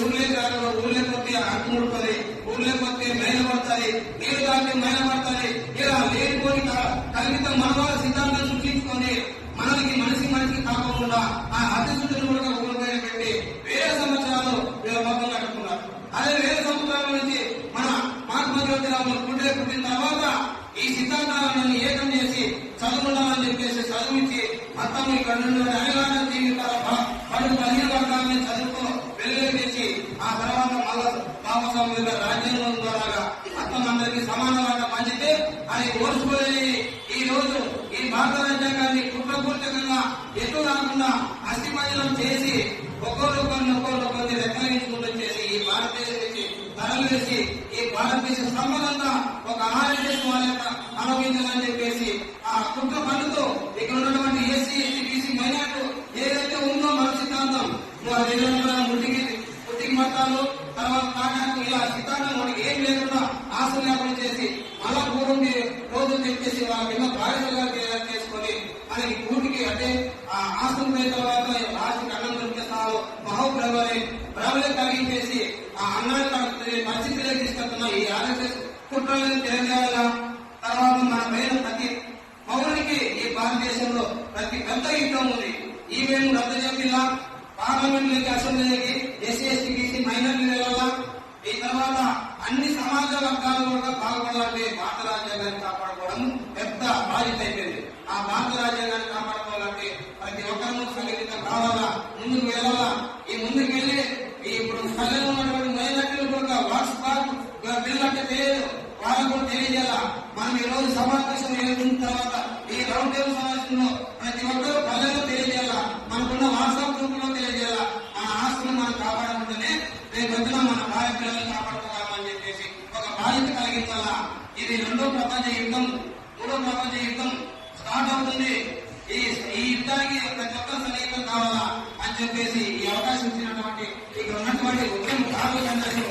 ఊర్లే కాదు ఊర్లే కొద్ది అంటు ముడుతుంది ఊర్లే కొద్ది మైల పడుతుంది నీరు తాగితే ఇలా లేనిపోని క- కల్పిత మనవాళ్ళ సిద్ధాంతం సృష్టించుకొని మనకి మనిషి మనిషికి కాకుండా ఆ అతిశుద్ధిని కూడా ఊరిపైన పెట్టి వేల సంవత్సరాలు వీళ్ళ మొత్తం కట్టుకున్నారు. అదే వేల సంవత్సరాల నుంచి మన మహాత్మా జ్యోతిరాములు పుట్టే పుట్టిన తర్వాత ఈ సిద్ధాంతాలను ఏకం చేసి చదువుకుందామని చెప్పేసి చదివించి మొత్తం ఇక్కడ నుండి అనివార్య మీద గారు రాజ్యాంగం ద్వారా మొత్తం అందరికీ సమానమైన పంచితే అది ఓర్చుకోలేని ఈ రోజు ఈ భారత రాజ్యాంగాన్ని కుట్రపూర్తకంగా ఎటు రాకుండా అస్థిపంజనం చేసి ఒక్కొక్కరిని ఒక్కొక్కరిని రెక్కగించుకుంటూ చేసి ఈ భారతదేశం నుంచి తరలి వేసి ఈ భారతదేశ సంపదంతా ఒక ఆర్ఎస్ఎస్ వాళ్ళ యొక్క చెప్పేసి ఆ కుట్ర పనులతో ఇక్కడ ఉన్నటువంటి ఎస్సీ ఎస్టీ బీసీ మైనార్టీ ఏదైతే ఉందో మన సిద్ధాంతం ముట్టికి ముట్టికి మతాలు తర్వాత చెప్పేసి వాళ్ళ కింద బాధ్యతలుగా తయారు చేసుకొని మనకి కూటికి అంటే ఆ ఆస్తులు పోయిన తర్వాత లాస్ట్ అన్నం దొరికిస్తాము మహోప్రభని ప్రభలే కలిగించేసి ఆ అన్నాన్ని పరిస్థితిలోకి తీసుకెళ్తున్న ఈ ఆర్ఎస్ఎస్ కుట్రలను తెలంగాణ తర్వాత మన పైన ప్రతి పౌరునికి ఈ భారతదేశంలో ప్రతి పెద్ద యుద్ధం ఉంది. ఈ మేము రద్దు చేపిల్లా పార్లమెంట్లోకి అసెంబ్లీకి ఎస్సీ ఎస్టీ బీసీ మైనార్టీ వెళ్ళాలా ఈ తర్వాత అన్ని సమాజ వర్గాలు కూడా బాగుపడాలంటే భారత రాజ్యాంగాన్ని కాపాడుకోవడం పెద్ద బాధ్యత అయిపోయింది ఆ భారత రాజ్యాంగాన్ని కాపాడుకోవాలంటే ప్రతి ఒక్కరూ సంఘటితం కావాలా? ముందుకు వెళ్ళాలా? ఈ ముందుకు వెళ్ళి ఇప్పుడు స్థలంలో ఉన్నటువంటి మైనార్టీలు కూడా వాట్సాప్ బిల్లు అంటే తెలియదు వాళ్ళకు కూడా తెలియజేయాలా? మనం ఈ రోజు సమావేశం అయిన తర్వాత ఈ రౌండ్ టేబుల్ సమావేశంలో ప్రతి ఒక్కరూ పల్లెల్లో తెలియజేయాలా మనకున్న వాట్సాప్ గ్రూప్లో తెలియజేయాలా మన ఆస్తులను మనం కాపాడుకుంటేనే రేపు వచ్చిన మన భార్య పిల్లల్ని కాపాడుకోగలమని చెప్పేసి ఒక బాధ్యత కలిగించాలా ఇది రెండో ప్రపంచ యుద్ధం మూడో ప్రపంచ యుద్ధం స్టార్ట్ అవుతుంది. ఈ ఈ యుద్ధానికి ప్రతి ఒక్కరు సన్నిహితం కావాలా అని చెప్పేసి ఈ అవకాశం ఇచ్చినటువంటి ఇక్కడ ఉన్నటువంటి ఉద్యమ కార్మికులందరికీ